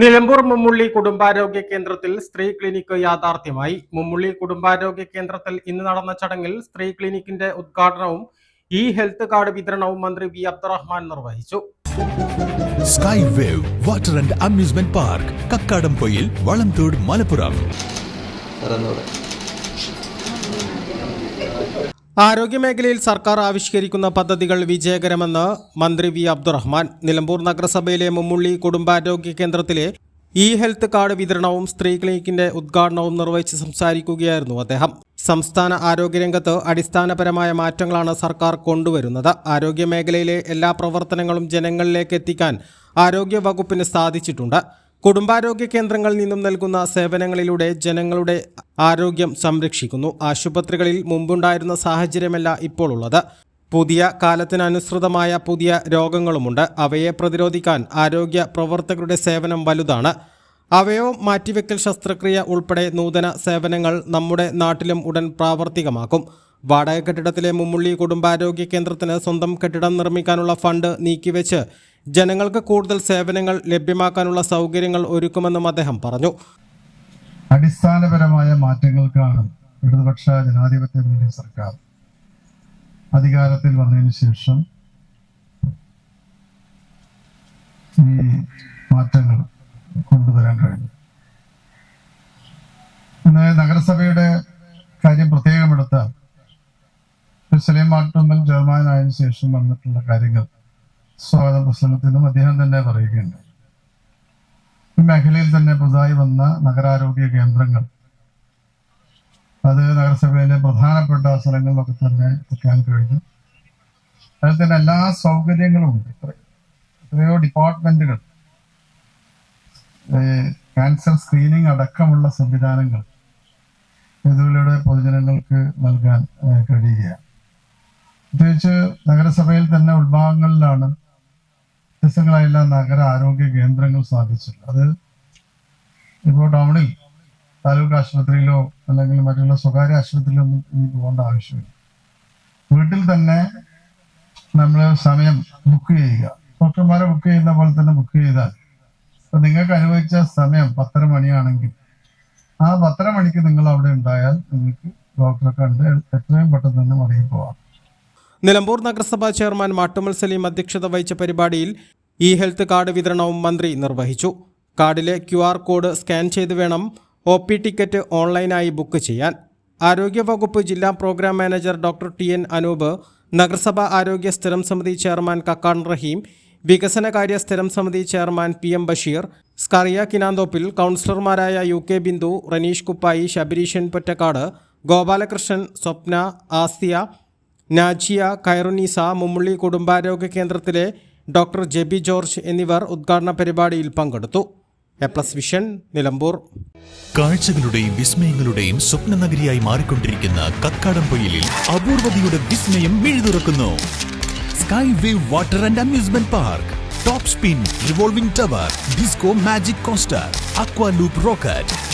നിലമ്പൂർ മുമ്മുള്ളി കുടുംബാരോഗ്യ കേന്ദ്രത്തിൽ സ്ത്രീ ക്ലിനിക്ക് യാഥാർത്ഥ്യമായി. മുമ്മുള്ളി കുടുംബാരോഗ്യ കേന്ദ്രത്തിൽ ഇന്ന് നടന്ന ചടങ്ങിൽ സ്ത്രീ ക്ലിനിക്കിന്റെ ഉദ്ഘാടനവും ഇ ഹെൽത്ത് കാർഡ് വിതരണവും മന്ത്രി വി അബ്ദുറഹ്മാൻ നിർവഹിച്ചു. Sky wave water and amusement park Kakkadampoyil Valamthode Malappuram. ആരോഗ്യമേഖലയിൽ സർക്കാർ ആവിഷ്കരിക്കുന്ന പദ്ധതികൾ വിജയകരമെന്ന് മന്ത്രി വി അബ്ദുറഹ്മാൻ. നിലമ്പൂർ നഗരസഭയിലെ മുമ്മുള്ളി കുടുംബാരോഗ്യ കേന്ദ്രത്തിലെ ഇ ഹെൽത്ത് കാർഡ് വിതരണവും സ്ത്രീ ക്ലിനിക്കിന്റെ ഉദ്ഘാടനവും നിർവഹിച്ച് സംസാരിക്കുകയായിരുന്നു അദ്ദേഹം. സംസ്ഥാന ആരോഗ്യരംഗത്ത് അടിസ്ഥാനപരമായ മാറ്റങ്ങളാണ് സർക്കാർ കൊണ്ടുവരുന്നത്. ആരോഗ്യമേഖലയിലെ എല്ലാ പ്രവർത്തനങ്ങളും ജനങ്ങളിലേക്ക് എത്തിക്കാൻ ആരോഗ്യ വകുപ്പിന് സാധിച്ചിട്ടുണ്ട്. കുടുംബാരോഗ്യ കേന്ദ്രങ്ങളിൽ നിന്നും നൽകുന്ന സേവനങ്ങളിലൂടെ ജനങ്ങളുടെ ആരോഗ്യം സംരക്ഷിക്കുന്നു. ആശുപത്രികളിൽ മുമ്പുണ്ടായിരുന്ന സാഹചര്യമല്ല ഇപ്പോൾ ഉള്ളത് പുതിയ കാലത്തിനനുസൃതമായ പുതിയ രോഗങ്ങളുമുണ്ട്. അവയെ പ്രതിരോധിക്കാൻ ആരോഗ്യ പ്രവർത്തകരുടെ സേവനം വലുതാണ്. അവയോ മാറ്റിവെക്കൽ ശസ്ത്രക്രിയ ഉൾപ്പെടെ നൂതന സേവനങ്ങൾ നമ്മുടെ നാട്ടിലും ഉടൻ പ്രാവർത്തികമാക്കും. വാടക കെട്ടിടത്തിലെ മുമ്മുള്ളി കുടുംബാരോഗ്യ കേന്ദ്രത്തിന് സ്വന്തം കെട്ടിടം നിർമ്മിക്കാനുള്ള ഫണ്ട് നീക്കിവെച്ച് ജനങ്ങൾക്ക് കൂടുതൽ സേവനങ്ങൾ ലഭ്യമാക്കാനുള്ള സൗകര്യങ്ങൾ ഒരുക്കുമെന്നും അദ്ദേഹം പറഞ്ഞു. അടിസ്ഥാനപരമായ മാറ്റങ്ങൾക്കാണ് ഇടതുപക്ഷ ജനാധിപത്യ മുന്നണി സർക്കാർ അധികാരത്തിൽ വന്നതിന് ശേഷം ഈ മാറ്റങ്ങൾ കൊണ്ടുവരാൻ കഴിഞ്ഞു ഇന്ന് നഗരസഭയുടെ കാര്യം പ്രത്യേകം എടുത്താൽ സലീം മാട്ടുമ്മൽ ചെയർമാനായതിനു ശേഷം വന്നിട്ടുള്ള കാര്യങ്ങൾ സ്വാഗത പ്രസംഗത്തിലും അദ്ദേഹം തന്നെ പറയുകയുണ്ട് ഈ മേഖലയിൽ തന്നെ പുതുതായി വന്ന നഗരാരോഗ്യ കേന്ദ്രങ്ങൾ അത് നഗരസഭയിലെ പ്രധാനപ്പെട്ട സ്ഥലങ്ങളിലൊക്കെ തന്നെ എത്തിക്കാൻ കഴിഞ്ഞു. അതിൽ തന്നെ എല്ലാ സൗകര്യങ്ങളും ഉണ്ട്. എത്രയോ ഡിപ്പാർട്ട്മെന്റുകൾ ക്യാൻസർ സ്ക്രീനിങ് അടക്കമുള്ള സംവിധാനങ്ങൾ ഇതിലൂടെ പൊതുജനങ്ങൾക്ക് നൽകാൻ കഴിയുകയാണ്. പ്രത്യേകിച്ച് നഗരസഭയിൽ തന്നെ ഉൾഭാഗങ്ങളിലാണ് വ്യത്യസ്തങ്ങളായുള്ള നഗര ആരോഗ്യ കേന്ദ്രങ്ങൾ സ്ഥാപിച്ചു. അത് ഇപ്പോൾ ടൗണിൽ താലൂക്ക് ആശുപത്രിയിലോ അല്ലെങ്കിൽ മറ്റുള്ള സ്വകാര്യ ആശുപത്രിയിലോ ഒന്നും ഇനി പോകേണ്ട ആവശ്യമില്ല. വീട്ടിൽ തന്നെ നമ്മൾ സമയം ബുക്ക് ചെയ്യുക. ഡോക്ടർമാരെ ബുക്ക് ചെയ്യുന്ന പോലെ തന്നെ ബുക്ക് ചെയ്താൽ അപ്പൊ നിങ്ങൾക്ക് അനുവദിച്ച സമയം പത്തര മണിയാണെങ്കിൽ ആ പത്തര മണിക്ക് നിങ്ങൾ അവിടെ ഉണ്ടായാൽ നിങ്ങൾക്ക് ഡോക്ടറെ കണ്ട് എത്രയും പെട്ടെന്ന് തന്നെ മടങ്ങി പോവാം. നിലമ്പൂർ നഗരസഭാ ചെയർമാൻ മാട്ടുമൽ സലീം അധ്യക്ഷത വഹിച്ച പരിപാടിയിൽ ഇ ഹെൽത്ത് കാർഡ് വിതരണവും മന്ത്രി നിർവഹിച്ചു. കാർഡിലെ ക്യു കോഡ് സ്കാൻ ചെയ്ത് വേണം ഒ ടിക്കറ്റ് ഓൺലൈനായി ബുക്ക് ചെയ്യാൻ. ആരോഗ്യവകുപ്പ് ജില്ലാ programme manager doctor T N Anoop നഗരസഭാ ആരോഗ്യ സ്ഥിരം സമിതി ചെയർമാൻ കക്കാൻ റഹീം വികസനകാര്യ സ്ഥിരം സമിതി chairman P M Basheer Scaria Kinanthoppil കൗൺസിലർമാരായ യു കെ ബിന്ദു റനീഷ് കുപ്പായി ശബരീഷൻ പൊറ്റക്കാട് ഗോപാലകൃഷ്ണൻ സ്വപ്ന ആസിയ നാജിയ കൈറുനീസ മുമ്മുള്ളി കുടുംബാരോഗ്യ കേന്ദ്രത്തിലെ ഡോക്ടർ ജെബി ജോർജ് എന്നിവർ ഉദ്ഘാടന പരിപാടിയിൽ പങ്കെടുത്തു. A plus vision Nilambur. കാഴ്ചകളുടെയും വിസ്മയങ്ങളുടെയും സ്വപ്ന നഗരിയായി മാറിക്കൊണ്ടിരിക്കുന്ന കക്കാടംപൊയിലിൽ അപൂർവതയുടെ വിസ്മയം മിഴുതുറക്കുന്നു. Sky wave water and amusement park top spin revolving tower disco magic coaster aqua loop rocket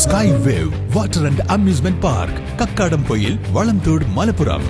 Sky wave water and amusement park Kakkadampoyil Valamthode Malappuram